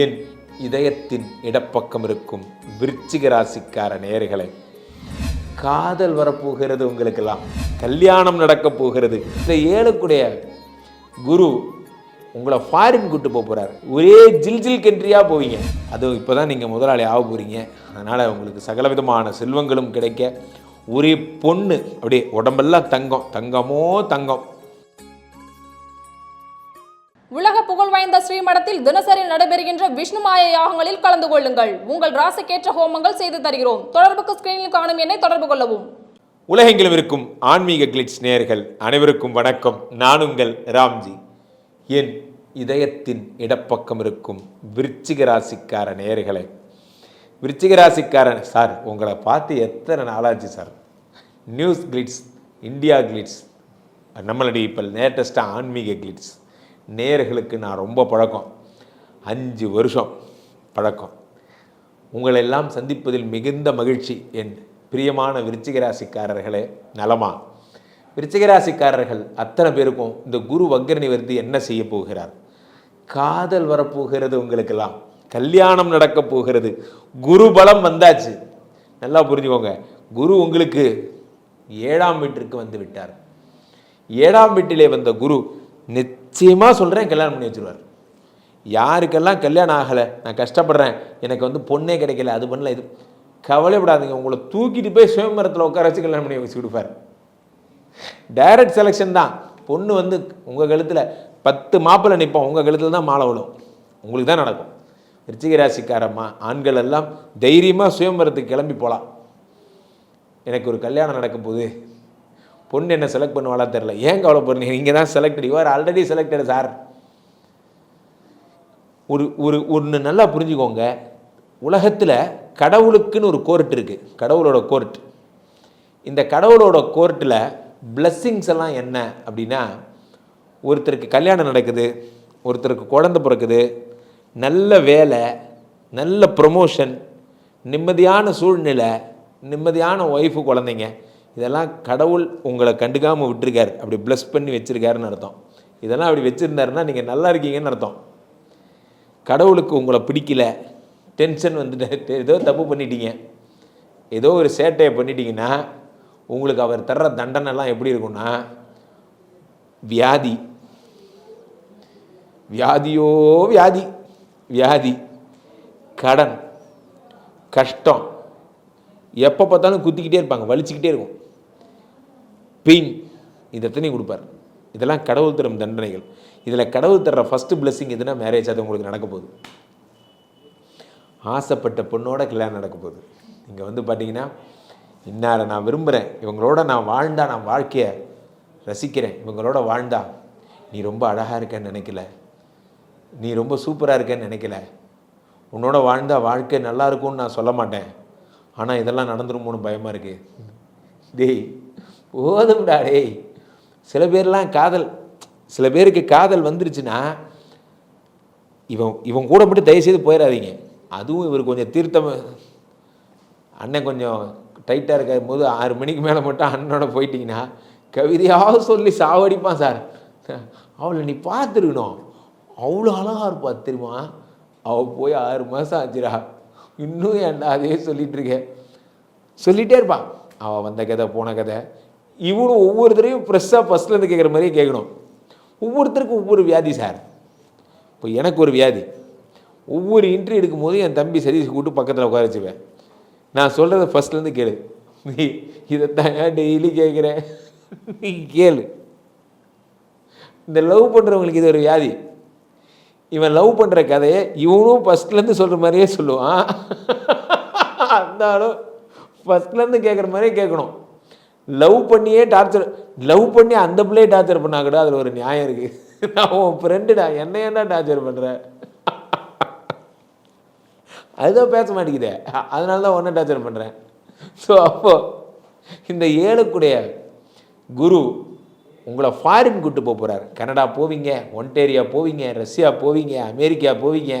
என் இதயத்தின் இடப்பக்கம் இருக்கும் விருச்சிக ராசிக்கார நேர்களை காதல் வரப்போகிறது உங்களுக்கெல்லாம். கல்யாணம் நடக்கப் போகிறது. இந்த ஏழுக்குடைய குரு உங்களை ஃபாரின் கூட்டு போக போகிறார் ஒரே ஜில் ஜில் கென்ட்ரியாக போவீங்க. அதுவும் இப்போ தான் நீங்கள் முதலாளி ஆக போகிறீங்க அதனால் உங்களுக்கு சகலவிதமான செல்வங்களும் கிடைக்க. ஒரே பொண்ணு அப்படியே உடம்பெல்லாம் தங்கம். தங்கமோ தங்கம். உலக புகழ் வாய்ந்த ஸ்ரீமடத்தில் தினசரி நடைபெறுகின்ற விஷ்ணுமாய யாகங்களில் கலந்து கொள்ளுங்கள். உங்கள் ராசிக்கேற்ற ஹோமங்கள் செய்து தருகிறோம். தொடர்புக்கு ஸ்கிரீனில் காணும் என்னை தொடர்பு கொள்ளவும். உலகெங்கிலும் இருக்கும் ஆன்மீக கிளிட்ஸ் நேர்கள் அனைவருக்கும் வணக்கம். நான் உங்கள் ராம்ஜி. என் இதயத்தின் இடப்பக்கம் இருக்கும் விருச்சிக ராசிக்கார நேர்களை விருச்சிக ராசிக்காரன் சார் உங்களை பார்த்து எத்தனை நாளாச்சு sir news glitz India glitz நம்மளுடைய இப்போ லேட்டஸ்ட்டாக ஆன்மீக கிளிட்ஸ் நேர்களுக்கு நான் ரொம்ப பழக்கம். அஞ்சு வருஷம் பழக்கம். உங்களெல்லாம் சந்திப்பதில் மிகுந்த மகிழ்ச்சி. என் பிரியமான விருச்சிகராசிக்காரர்களே நலமா? விருச்சிகராசிக்காரர்கள் அத்தனை பேருக்கும் இந்த குரு வக்ர நிவர்த்தி என்ன செய்ய போகிறார்? காதல் வரப்போகிறது உங்களுக்கெல்லாம். கல்யாணம் நடக்க போகிறது. குரு பலம் வந்தாச்சு. நல்லா புரிஞ்சுக்கோங்க. குரு உங்களுக்கு ஏழாம் வீட்டிற்கு வந்து விட்டார். ஏழாம் வீட்டிலே வந்த குரு நித் நிச்சயமாக சொல்கிறேன் கல்யாணம் பண்ணி வச்சுருவார். யாருக்கெல்லாம் கல்யாணம் ஆகலை நான் கஷ்டப்படுறேன் எனக்கு வந்து பொண்ணே கிடைக்கல அது பண்ணல இது கவலைப்படாதீங்க. உங்களை தூக்கிட்டு போய் சுயம்பரத்தில் உட்கார வச்சு கல்யாணம் பண்ணி வச்சு கொடுப்பார். டைரக்ட் செலெக்ஷன் தான். பொண்ணு வந்து உங்கள் கழுத்தில் பத்து மாப்பிள்ளை நிற்போம் உங்கள் கழுத்தில் தான் மாலை விழும். உங்களுக்கு தான் நடக்கும். விருச்சிக ராசிக்காரம்மா ஆண்கள் எல்லாம் தைரியமாக சுயம்பரத்துக்கு கிளம்பி போகலாம் எனக்கு ஒரு கல்யாணம் நடக்கும் போகுது. பொண்ணு என்ன செலக்ட் பண்ணுவாளா தெரில ஏன் கவலைப்படுறீங்க? நீங்கள் தான் selected you are already selected sir ஒரு ஒரு ஒன்று நல்லா புரிஞ்சுக்கோங்க. உலகத்தில் கடவுளுக்குன்னு ஒரு கோர்ட் இருக்குது கடவுளோட கோர்ட் இந்த கடவுளோட கோர்ட்டில் பிளஸ்ஸிங்ஸ் எல்லாம் என்ன அப்படின்னா ஒருத்தருக்கு கல்யாணம் நடக்குது ஒருத்தருக்கு குழந்தை பிறக்குது நல்ல வேலை நல்ல ப்ரொமோஷன் நிம்மதியான சூழ்நிலை நிம்மதியான ஒய்ஃபு குழந்தைங்க. இதெல்லாம் கடவுள் உங்களை கண்டுக்காமல் விட்டுருக்கார். அப்படி ப்ளஸ் பண்ணி வச்சுருக்காருன்னு அர்த்தம். இதெல்லாம் அப்படி வச்சுருந்தாருன்னா நீங்கள் நல்லா இருக்கீங்கன்னு அர்த்தம். கடவுளுக்கு உங்களை பிடிக்கல. டென்ஷன் வந்துட்டு ஏதோ தப்பு பண்ணிட்டீங்க. ஏதோ ஒரு சேட்டையை பண்ணிட்டீங்கன்னா உங்களுக்கு அவர் தர்ற தண்டனைலாம் எப்படி இருக்கும்னா வியாதி. வியாதியோ வியாதி. வியாதி. கடன். கஷ்டம். எப்போ பார்த்தாலும் குத்திக்கிட்டே இருப்பாங்க வலிச்சுக்கிட்டே இருக்கும். பெயின் இது எத்தனையும் கொடுப்பார்? இதெல்லாம் கடவுள் தரும் தண்டனைகள். இதில் கடவுள் தர்ற ஃபஸ்ட்டு பிளெஸ்ஸிங் எதுனா மேரேஜ் அது உங்களுக்கு நடக்க போகுது. ஆசைப்பட்ட பொண்ணோட கல்யாணம் நடக்க போகுது. இங்கே வந்து பார்த்தீங்கன்னா இன்னார நான் விரும்புகிறேன் இவங்களோட நான் வாழ்ந்தா நான் வாழ்க்கையை ரசிக்கிறேன் இவங்களோட வாழ்ந்தா நீ ரொம்ப அழகாக இருக்கேன்னு நினைக்கல நீ ரொம்ப சூப்பராக இருக்கேன்னு நினைக்கல உன்னோட வாழ்ந்தா வாழ்க்கை நல்லா இருக்கும்னு நான் சொல்ல மாட்டேன். ஆனால் இதெல்லாம் நடந்துருமோன்னு பயமாக இருக்கு. டேய் போதும்டா டேய். சில பேர்லாம் காதல் சில பேருக்கு காதல் வந்துருச்சுன்னா இவன் இவன் கூட மட்டும் தயவுசெய்து போயிடாதீங்க. அதுவும் இவர் கொஞ்சம் தீர்த்தம் அண்ணன் கொஞ்சம் டைட்டாக இருக்கும் போது ஆறு மணிக்கு மேலே மட்டும் அண்ணனோட போயிட்டீங்கன்னா கவிதையாவது சொல்லி சாவடிப்பான் சார். அவளை நீ பார்த்துருக்கணும். அவ்வளோ அழகாக இருப்பா தெரியுமா? அவள் போய் ஆறு மாதம் ஆச்சுரா இன்னும் ஏன்டா அதே சொல்லிட்டு சொல்லிகிட்டே இருப்பான். அவள் வந்த கதை போன கதை. இவனும் ஒவ்வொருத்தரையும் ஃப்ரெஷ்ஷாக ஃபஸ்ட்லேருந்து கேட்குற மாதிரியே கேட்கணும். ஒவ்வொருத்தருக்கும் ஒவ்வொரு வியாதி சார். இப்போ எனக்கு ஒரு வியாதி. ஒவ்வொரு இன்ட்ரி எடுக்கும்போது என் தம்பி சதீஷ் கூட்டு பக்கத்தில் உட்கார வச்சுவேன் நான் சொல்கிறத ஃபஸ்ட்லேருந்து கேளு. நீ இதைத்தான் டெய்லி கேட்குறேன் நீ கேளு. இந்த லவ் பண்ணுறவங்களுக்கு இது ஒரு வியாதி. இவன் லவ் பண்ணுற கதையை இவனும் ஃபஸ்ட்லேருந்து சொல்கிற மாதிரியே சொல்லுவான். இருந்தாலும் ஃபஸ்ட்லேருந்து கேட்குற மாதிரியே கேட்கணும். லவ் பண்ணியே டார்ச்சர் லவ் பண்ணி அந்த பிள்ளையே டார்ச்சர் பண்ணா கூட அதில் ஒரு நியாயம் இருக்குது நான் உன் ஃப்ரெண்டுடா என்ன என்ன டார்ச்சர் பண்ணுற அதுதான் பேச மாட்டேங்குதே. அதனால தான் ஒன்றை டார்ச்சர் பண்ணுறேன் ஸோ அப்போது இந்த ஏழுக்குடைய குரு உங்களை ஃபாரின் கூட்டு போக போகிறார் கனடா போவீங்க ஒன்டேரியா போவீங்க ரஷ்யா போவீங்க அமெரிக்கா போவீங்க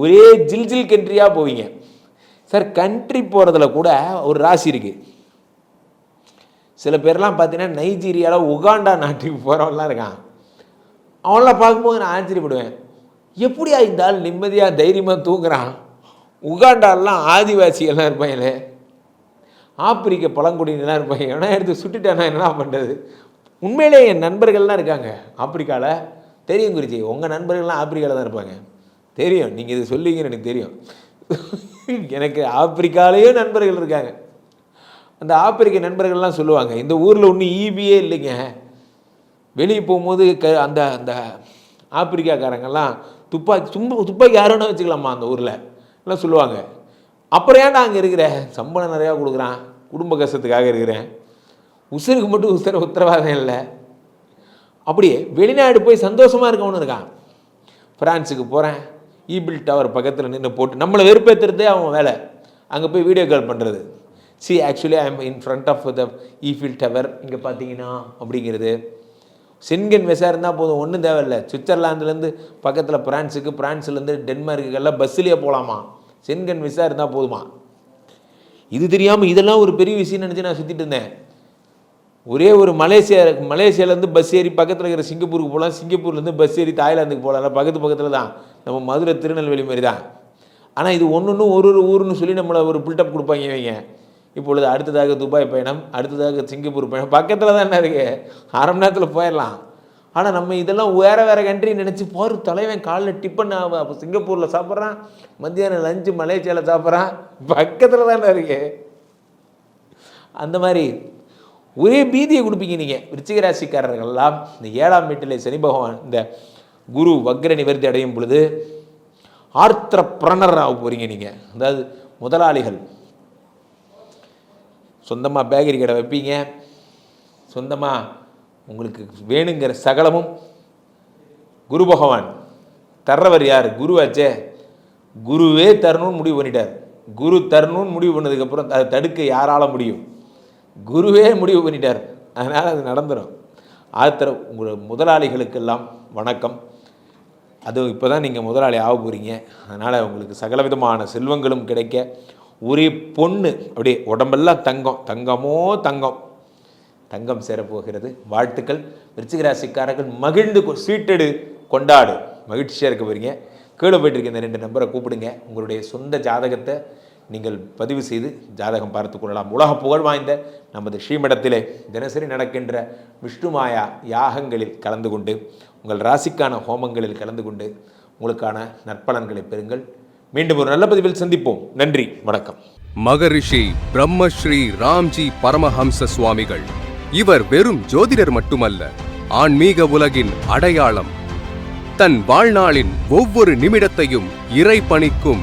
ஒரே ஜில் ஜில் கண்ட்ரியாக போவீங்க. சார் கண்ட்ரி போகிறதுல கூட ஒரு ராசி இருக்குது சில பேர்லாம் பார்த்தீங்கன்னா நைஜீரியாவில் உகாண்டா நாட்டுக்கு போகிறவன்லாம் இருக்கான். அவன்லாம் பார்க்கும்போது நான் ஆச்சரியப்படுவேன். எப்படியா இந்த ஆள் நிம்மதியாக தைரியமாக தூங்குறான்? உகாண்டாலெலாம் ஆதிவாசிகள்லாம் இருப்பாங்களே. ஆப்பிரிக்க பழங்குடியினலாம் இருப்பாங்க. எவனா எடுத்து சுட்டுட்டானா என்ன பண்ணுறது உண்மையிலே என் நண்பர்கள்லாம் இருக்காங்க ஆப்பிரிக்காவில் தெரியும் குறிச்சி உங்கள் நண்பர்கள்லாம் ஆப்பிரிக்காவில் தான் இருப்பாங்க. தெரியும் நீங்கள் இது சொல்லிங்கன்னு எனக்கு தெரியும். எனக்கு ஆப்பிரிக்காலேயும் நண்பர்கள் இருக்காங்க. அந்த ஆப்பிரிக்க நண்பர்கள்லாம் சொல்லுவாங்க இந்த ஊரில் ஒன்றும் ஈபியே இல்லைங்க. வெளியே போகும்போது க அந்த அந்த ஆப்பிரிக்காக்காரங்கெல்லாம் துப்பாக்கி சும்மா துப்பாக்கி யாரோன்னு வச்சுக்கலாமா அந்த ஊரில்? எல்லாம் சொல்லுவாங்க. அப்புறம் ஏன்டா அங்கே இருக்கிற? சம்பளம் நிறையா கொடுக்குறான். குடும்ப கஷ்டத்துக்காக இருக்கிறேன். உசுருக்கு மட்டும் உசுர உத்தரவாதம் இல்லை. அப்படியே வெளிநாடு போய் சந்தோஷமாக இருக்கவனு இருக்கான். ஃப்ரான்ஸுக்கு போகிறேன் ஈபிள் டவர் பக்கத்தில் நின்று போட்டு நம்மளை வெறுப்பேற்றுறதே அவன் வேலை. அங்கே போய் வீடியோ கால் பண்ணுறது see actually I am in front of the Eiffel tower இங்கே பார்த்தீங்கன்னா அப்படிங்கிறது. சென்கன் விசா இருந்தால் போதும் ஒன்றும் தேவையில்லை. சுவிட்சர்லாந்துலேருந்து பக்கத்தில் பிரான்ஸுக்கு பிரான்ஸ்லேருந்து டென்மார்க்குக்கெல்லாம் பஸ்ஸுலேயே போகலாமா சென்கன் விசா இருந்தால் போதுமா? இது தெரியாமல் இதெல்லாம் ஒரு பெரிய விஷயம் நினச்சி நான் சுற்றிட்டு இருந்தேன். ஒரே ஒரு மலேசியா மலேசியாலேருந்து பஸ் ஏறி பக்கத்தில் இருக்கிற சிங்கப்பூருக்கு போகலாம் சிங்கப்பூர்லேருந்து பஸ் ஏறி தாய்லாந்துக்கு போகலாம் பக்கத்து பக்கத்தில் தான். நம்ம மதுரை திருநெல்வேலி மாதிரி தான். ஆனால் இது ஒன்று ஒன்று ஒரு ஒரு ஊருன்னு சொல்லி நம்மளை ஒரு பில்டப் கொடுப்பாங்க இவங்க. இப்பொழுது அடுத்ததாக துபாய் பயணம் அடுத்ததாக சிங்கப்பூர் பயணம். பக்கத்தில் தான் இருக்கு? அரை மணி நேரத்தில் போயிடலாம். ஆனால் நம்ம இதெல்லாம் வேறு வேறு கண்ட்ரி நினச்சி போகிற தலைவன் காலைல டிஃபன் அப்போ சிங்கப்பூரில் சாப்பிட்றான். மத்தியானம் லஞ்சு மலேசியாவில் சாப்பிட்றான். பக்கத்தில் தானே இருக்குது அந்த மாதிரி ஒரே பீதியை கொடுப்பீங்க நீங்கள் விருச்சிக ராசிக்காரர்கள்லாம் இந்த ஏழாம் வீட்டிலே சனி பகவான் இந்த குரு வக்ர நிவர்த்தி அடையும் பொழுது ஆர்த்திர பிரணர் ஆக போகிறீங்க நீங்கள் அதாவது முதலாளிகள். சொந்தமாக பேக்கரி கடை வைப்பீங்க. சொந்தமாக உங்களுக்கு வேணுங்கிற சகலமும் குரு பகவான். தர்றவர் யார்? குருவாச்சே குருவே தரணும்னு முடிவு பண்ணிட்டார். குரு தரணும்னு முடிவு பண்ணதுக்கப்புறம் அதை தடுக்க யாரால முடியும்? குருவே முடிவு பண்ணிட்டார். அதனால் அது நடந்துடும் ஆத்திர உங்கள் முதலாளிகளுக்கெல்லாம் வணக்கம். அது இப்போ தான் நீங்கள் முதலாளி ஆக போகிறீங்க அதனால் உங்களுக்கு சகலவிதமான செல்வங்களும் கிடைக்க ஒரே பொண்ணு அப்படியே உடம்பெல்லாம் தங்கம் தங்கமோ தங்கம். தங்கம் சேரப்போகிறது வாழ்த்துக்கள். விருச்சிகராசிக்காரர்கள் மகிழ்ந்து கொ- சீட்டெடு கொண்டாடு. மகிழ்ச்சியாக இருக்க போகிறீங்க கீழே போயிட்டு இருக்க இந்த ரெண்டு நம்பரை கூப்பிடுங்க. உங்களுடைய சொந்த ஜாதகத்தை நீங்கள் பதிவு செய்து ஜாதகம் பார்த்து கொள்ளலாம். உலக புகழ் வாய்ந்த நமது ஸ்ரீமடத்திலே தினசரி நடக்கின்ற விஷ்ணுமாயா யாகங்களில் கலந்து கொண்டு உங்கள் ராசிக்கான ஹோமங்களில் கலந்து கொண்டு உங்களுக்கான நற்பலன்களை பெறுங்கள். மீண்டும் ஒரு நல்ல பதிவில் சந்திப்போம். நன்றி வணக்கம். மகரிஷி பிரம்மஸ்ரீ ராம்ஜி பரமஹம்ச சுவாமிகள். இவர் வெறும் ஜோதிடர் மட்டுமல்ல ஆன்மீக உலகின் அடையாளம். தன் வாழ்நாளின் ஒவ்வொரு நிமிடத்தையும் இறை பணிக்கும்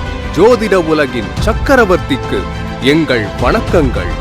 ஜோதிட உலகின் சக்கரவர்த்திக்கு எங்கள் வணக்கங்கள்.